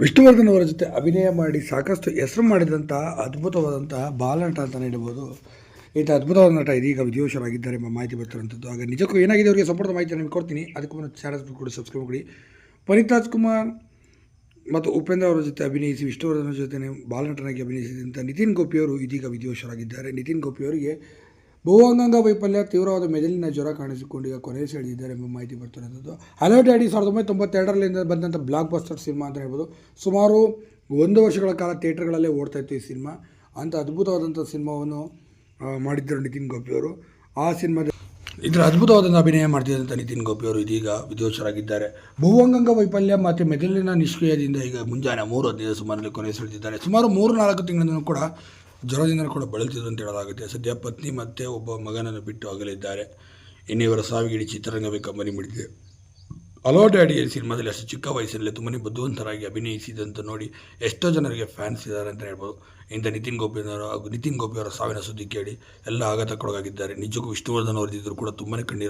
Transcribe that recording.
ವಿಷ್ಣುವರ್ಧನ್ ಜೊತೆ ಅಭಿನಯ ಮಾಡಿ ಸಾಕಷ್ಟು ಹೆಸರು ಮಾಡಿದಂತಹ ಅದ್ಭುತವಾದಂತಹ ಬಾಲನಟ ಅಂತಲೇ ಹೇಳ್ಬೋದು. ಈತ ಅದ್ಭುತವಾದ ನಟ ಇದೀಗ ವಿಧಿವಶರಾಗಿದ್ದಾರೆ ಎಂಬ ಮಾಹಿತಿ ಬರ್ತಿರುವಂಥದ್ದು. ಆಗ ನಿಜಕ್ಕೂ ಏನಾಗಿದೆ ಅವರಿಗೆ ಸಂಪೂರ್ಣ ಮಾಹಿತಿ ನಿಮಗೆ ಕೊಡ್ತೀನಿ. ಅದಕ್ಕೂ ಮುನ್ನ ಚಾನಲ್ ಕೂಡ ಸಬ್ಸ್ಕ್ರೈಬ್ ಮಾಡಿ ಪುನೀತ್ ರಾಜ್ಕುಮಾರ್ ಮತ್ತು ಉಪೇಂದ್ರ ಅವರ ಜೊತೆ ಅಭಿನಯಿಸಿ ವಿಷ್ಣುವರ್ಧನ ಜೊತೆ ಬಾಲನಟನಾಗಿ ಅಭಿನಯಿಸಿದಂಥ ನಿತಿನ್ ಗೋಪಿಯವರು ಇದೀಗ ವಿಧಿವಶರಾಗಿದ್ದಾರೆ ನಿತಿನ್ ಗೋಪಿಯವರಿಗೆ ಬಹುಅಂಗಾಂಗ ವೈಫಲ್ಯ ತೀವ್ರವಾದ ಮೆದುಳಿನ ಜ್ವರ ಕಾಣಿಸಿಕೊಂಡು ಈಗ ಕೊನೆ ಸೆಳೆದಿದ್ದಾರೆ ಎಂಬ ಮಾಹಿತಿ ಬರ್ತಿರೋದು. ಹಲೋ ಡ್ಯಾಡಿ ಸಾವಿರದ ಒಂಬೈನೂರ ತೊಂಬತ್ತೆರಡರಿಂದ ಬಂದಂಥ ಬ್ಲಾಕ್ ಬಸ್ಟರ್ ಸಿನಿಮಾ ಅಂತ ಹೇಳ್ಬೋದು. ಸುಮಾರು ಒಂದು ವರ್ಷಗಳ ಕಾಲ ಥಿಯೇಟರ್ಗಳಲ್ಲೇ ಓಡ್ತಾ ಇತ್ತು ಈ ಸಿನಿಮಾ ಅಂಥ ಅದ್ಭುತವಾದಂಥ ಸಿನಿಮಾವನ್ನು ಮಾಡಿದ್ದರು ನಿತಿನ್ ಗೋಪಿಯವರು ಆ ಸಿನಿಮಾದ ಇದರ ಅದ್ಭುತವಾದಂಥ ಅಭಿನಯ ಮಾಡ್ತಿದ್ದಂಥ ನಿತಿನ್ ಗೋಪಿಯವರು ಇದೀಗ ವಿಧಿವಶರಾಗಿದ್ದಾರೆ ಭೂವಂಗಂಗ ವೈಫಲ್ಯ ಮತ್ತು ಮೆದುಳಿನ ನಿಷ್ಕ್ರಿಯದಿಂದ ಈಗ ಮುಂಜಾನೆ ಮೂರು ಹದಿನೈದು ಸುಮಾರಲ್ಲಿ ಕೊನೆ ಸೆಳೆದಿದ್ದಾರೆ. ಸುಮಾರು ಮೂರು ನಾಲ್ಕು ತಿಂಗಳಿಂದ ಕೂಡ ಜ್ವರದಿಂದ ಕೂಡ ಬಳಲ್ತಿದ್ದು ಅಂತ ಹೇಳಲಾಗುತ್ತೆ. ಸದ್ಯ ಪತ್ನಿ ಮತ್ತೆ ಒಬ್ಬ ಮಗನನ್ನು ಬಿಟ್ಟು ಅಗಲಿದ್ದಾರೆ ಇನ್ನು ಸಾವಿಗಿಡಿ ಚಿತ್ರರಂಗವೇ ಕಂಬನಿ ಮಿಡಿದಿದೆ. ಅಲೋ ಡ್ಯಾಡಿ ಸಿನಿಮಾದಲ್ಲಿ ಅಷ್ಟು ಚಿಕ್ಕ ವಯಸ್ಸಿನಲ್ಲಿ ತುಂಬನೇ ಬುದ್ಧಿವಂತರಾಗಿ ಅಭಿನಯಿಸಿದಂತ ನೋಡಿ ಎಷ್ಟೋ ಜನರಿಗೆ ಫ್ಯಾನ್ಸ್ ಇದ್ದಾರೆ ಅಂತ ಹೇಳ್ಬೋದು. ಇಂಥ ನಿತಿನ್ ಗೋಪಿಯವರು ನಿತಿನ್ ಗೋಪಿಯವರ ಸಾವಿನ ಸುದ್ದಿ ಕೇಳಿ ಎಲ್ಲ ಆಘಾತಕ್ಕೊಳಗಾಗಿದ್ದಾರೆ. ನಿಜಕ್ಕೂ ವಿಷ್ಣುವರ್ಧನ್ ಅವರಿದ್ದರೂ ಕೂಡ ತುಂಬನೇ ಕಣ್ಣೀರು